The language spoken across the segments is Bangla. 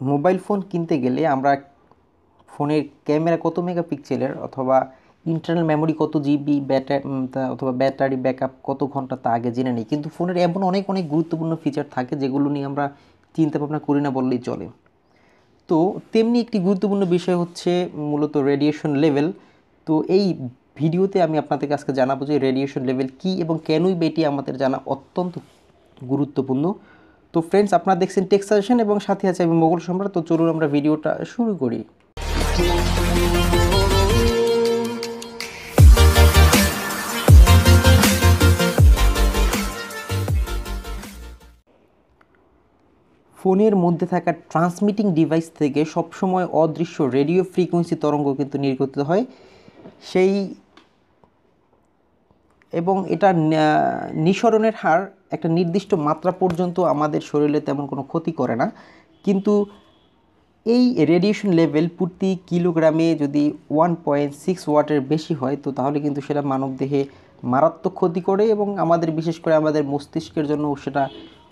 মোবাইল ফোন কিনতে গেলে আমরা ফোনের ক্যামেরা কত মেগাপিক্সেলের অথবা ইন্টারনাল মেমোরি কত জিবি ব্যাটারি অথবা ব্যাটারি ব্যাকআপ কত ঘণ্টা তা আগে জেনে নিই। কিন্তু ফোনের এমন অনেক অনেক গুরুত্বপূর্ণ ফিচার থাকে যেগুলো নিয়ে আমরা চিন্তা ভাবনা করি না বললেই চলে। তো তেমনি একটি গুরুত্বপূর্ণ বিষয় হচ্ছে মূলত রেডিয়েশন লেভেল তো এই ভিডিওতে আমি আপনাদেরকে আজকে জানাব যে রেডিয়েশন লেভেল কী এবং কেনই বেটি আমাদের জানা অত্যন্ত গুরুত্বপূর্ণ। তো ফ্রেন্ডস আপনারা দেখছেন টেক্সাশন এবং সাথে আছে আমি মোগল সম্রাট। তো চলুন আমরা ভিডিওটা শুরু করি। ফোনের মধ্যে থাকা ট্রান্সমিটিং ডিভাইস থেকে সবসময় অদৃশ্য রেডিও ফ্রিকোয়েন্সি তরঙ্গ কিন্তু নির্গত হয়। সেই এবং এটা নিঃসরণের হার একটা নির্দিষ্ট মাত্রা পর্যন্ত আমাদের শরীরে তেমন কোনো ক্ষতি করে না। কিন্তু এই রেডিয়েশন লেভেল প্রতি কিলোগ্রামে যদি ওয়ান পয়েন্ট সিক্স ওয়াটের বেশি হয়, তো তাহলে কিন্তু সেটা মানবদেহে মারাত্মক ক্ষতি করে এবং আমাদের, বিশেষ করে আমাদের মস্তিষ্কের জন্য সেটা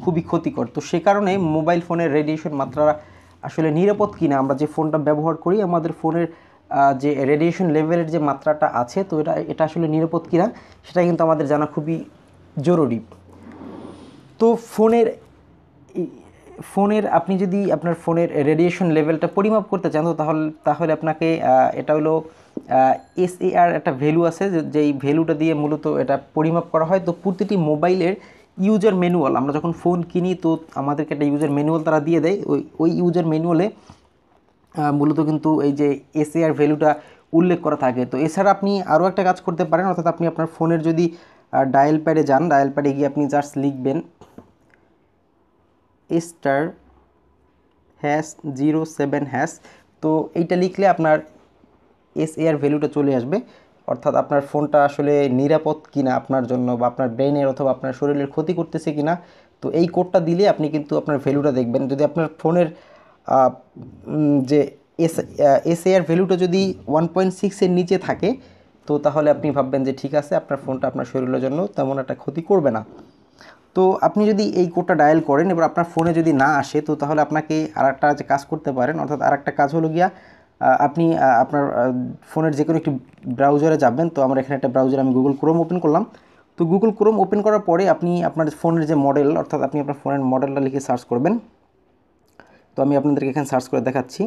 খুবই ক্ষতিকর। তো সে কারণে মোবাইল ফোনের রেডিয়েশন মাত্রা আসলে নিরাপদ কিনা, আমরা যে ফোনটা ব্যবহার করি, আমাদের ফোনের যে রেডিয়েশন লেভেলের যে মাত্রাটা আছে, তো এটা এটা আসলে নিরাপদ কিনা সেটা কিন্তু আমাদের জানা খুবই জরুরি। তো ফোনের ফোনের আপনি যদি আপনার ফোনের রেডিয়েশন লেভেলটা পরিমাপ করতে চান, তো তাহলে তাহলে আপনাকে এটা হলো এস আর একটা ভ্যালু আছে যেই ভ্যালুটা দিয়ে মূলত এটা পরিমাপ করা হয়। তো প্রতিটি মোবাইলের ইউজার ম্যানুয়াল আমরা যখন ফোন কিনি, তো আমাদেরকে একটা ইউজার ম্যানুয়াল তারা দিয়ে দেয়। ওই ওই ইউজার ম্যানুয়ালে মূলত কিন্তু এই যে এসএআর ভ্যালুটা উল্লেখ করা থাকে। তো এছাড়া আপনি আরও একটা কাজ করতে পারেন, অর্থাৎ আপনি আপনার ফোনের যদি ডায়াল প্যাডে যান। ডায়াল প্যাডে গিয়ে আপনি জাস্ট লিখবেন star hash zero seven hash তো এইটা লিখলে আপনার এস এআর ভ্যালুটা চলে আসবে। অর্থাৎ আপনার ফোনটা আসলে নিরাপদ কিনা আপনার জন্য বা আপনার ব্রেনের অথবা আপনার শরীরের ক্ষতি করতেছে কিনা। তো এই কোডটা দিলে আপনি কিন্তু আপনার ভ্যালুটা দেখবেন। যদি আপনার ফোনের যে এস এস এআর ভ্যালুটা যদি ওয়ান পয়েন্ট সিক্সের নিচে থাকে তো তাহলে আপনি ভাববেন যে ঠিক আছে, আপনার ফোনটা আপনার শরীরের জন্য তেমন একটা ক্ষতি করবে না। তো আপনি যদি এই কোডটা ডায়াল করেন, এবার আপনার ফোনে যদি না আসে, তো তাহলে আপনাকে আর একটা যে কাজ করতে পারেন, অর্থাৎ আর একটা কাজ হলো গিয়া আপনি আপনার ফোনের যে কোনো একটি ব্রাউজারে যাবেন। তো আমার এখানে একটা ব্রাউজার আমি গুগল ক্রোম ওপেন করলাম। তো গুগল ক্রোম ওপেন করার পরে আপনি আপনার ফোনের যে মডেল, অর্থাৎ আপনি আপনার ফোনের মডেলটা লিখে সার্চ করবেন। তো আমি আপনাদেরকে এখানে সার্চ করে দেখাচ্ছি।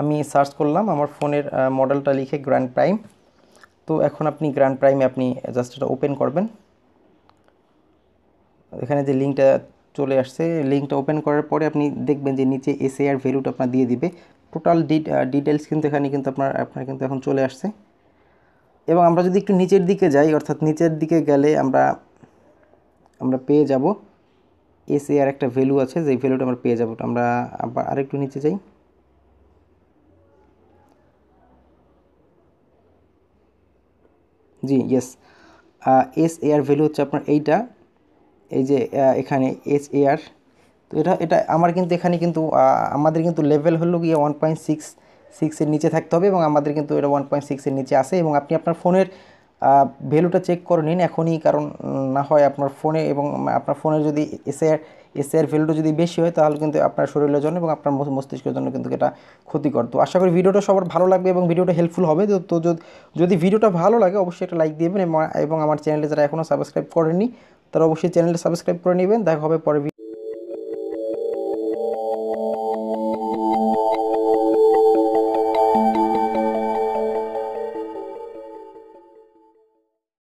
আমি সার্চ করলাম, আমার ফোনের মডেলটা লিখে গ্র্যান্ড প্রাইম তো এখন আপনি গ্র্যান্ড প্রাইমে আপনি জাস্ট এটা ওপেন করবেন। এখানে যে লিঙ্কটা চলে আসছে লিঙ্কটা ওপেন করার পরে আপনি দেখবেন যে নিচে এসএআর ভ্যালুটা আপনার দিয়ে দিবে। টোটাল ডিটেলস কিন্তু এখানে কিন্তু আপনার আপনার কিন্তু এখন চলে আসছে। এবং আমরা যদি একটু নিচের দিকে যাই, অর্থাৎ নিচের দিকে গেলে আমরা আমরা পেয়ে যাব। এসএআর একটা ভ্যালু আছে যেই ভ্যালুটা আমরা পেয়ে যাব। আমরা আবার আরেকটু নিচে যাই। G yes S air value হচ্ছে আপনার এইটা। এই যে এখানে এস এয়ার তো এটা এটা আমার কিন্তু এখানে কিন্তু আমাদের কিন্তু লেভেল হলো গিয়ে ওয়ান পয়েন্ট সিক্স সিক্সের নিচে থাকতে হবে এবং আমাদের কিন্তু এটা ওয়ান পয়েন্ট সিক্সের নিচে আসে এবং আপনি আপনার ফোনের ভ্যালুটা চেক করে নিন এখনই, কারণ না হয় আপনার ফোনে এবং, আপনার ফোনের যদি এসএআর ভ্যালুটা যদি বেশি হয়, তাহলে কিন্তু আপনার শরীরের জন্য এবং আপনার মস্তিষ্কের জন্য কিন্তু এটা ক্ষতিকর। তো আশা করি ভিডিওটা সবার ভালো লাগবে এবং ভিডিওটা হেল্পফুল হবে। তো যদি ভিডিওটা ভালো লাগে, অবশ্যই একটা লাইক দিবেন এবং আমার চ্যানেলে যারা এখনও সাবস্ক্রাইব করেনি তারা অবশ্যই চ্যানেলটা সাবস্ক্রাইব করে নেবেন। দেখা হবে পরে